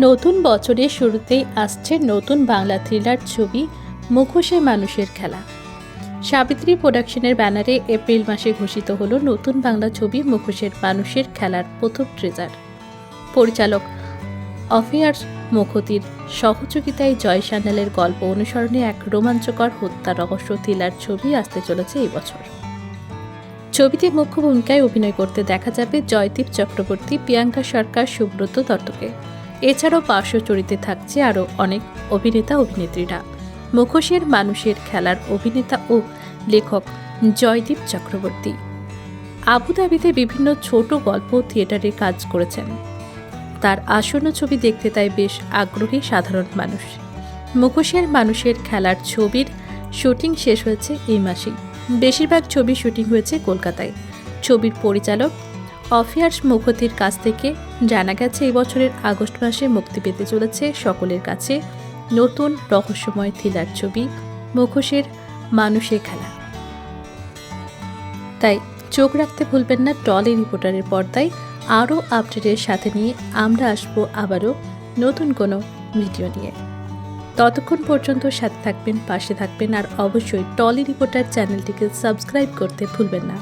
নতুন বছরের শুরুতেই আসছে নতুন বাংলা থ্রিলার ছবি মুখোশে মানুষের খেলা। সাবিত্রী প্রোডাকশনের ব্যানারে এপ্রিল মাসে ঘোষিত হলো নতুন বাংলা ছবি মুখোশের মানুষের খেলার প্রথম ট্রেজার পরিচালক অফিয়ার্স মুখতির সহযোগিতায় জয় সান্যালের গল্প অনুসরণে এক রোমাঞ্চকর হত্যা রহস্য থ্রিলার ছবি আসতে চলেছে এই বছর। ছবিতে মুখ্য ভূমিকায় অভিনয় করতে দেখা যাবে জয়দীপ চক্রবর্তী, প্রিয়াঙ্কা সরকার, সুব্রত দত্তকে। এছাড়াও পার্শ্ব চরিত্রে থাকছে আরও অনেক অভিনেতা, অভিনেত্রীরা। মুখোশের মানুষের খেলার অভিনেতা ও লেখক জয়দীপ চক্রবর্তী। আবুধাবিতে বিভিন্ন ছোট গল্প থিয়েটারে কাজ করেছেন। তার আসন্ন ছবি দেখতে তাই বেশ আগ্রহী সাধারণ মানুষ। মুখোশের মানুষের খেলার ছবির শুটিং শেষ হয়েছে এই মাসেই। বেশিরভাগ ছবি শুটিং হয়েছে কলকাতায়। ছবির পরিচালক অফিয়ার্স মুখতির কাছ থেকে জানা গেছে, এই বছরের আগস্ট মাসে মুক্তি পেতে চলেছে সকলের কাছে নতুন রহস্যময় থ্রিলার ছবি, মুখোশের মানুষের খেলা। তাই চোখ রাখতে ভুলবেন না টলি রিপোর্টারের পর্দায় আরও আপডেটের সাথে নিয়ে আমরা আসব আবারও নতুন কোনো ভিডিও নিয়ে। ততক্ষণ পর্যন্ত সাথে থাকবেন, পাশে থাকবেন আর অবশ্যই টলি রিপোর্টার চ্যানেলটিকে সাবস্ক্রাইব করতে ভুলবেন না।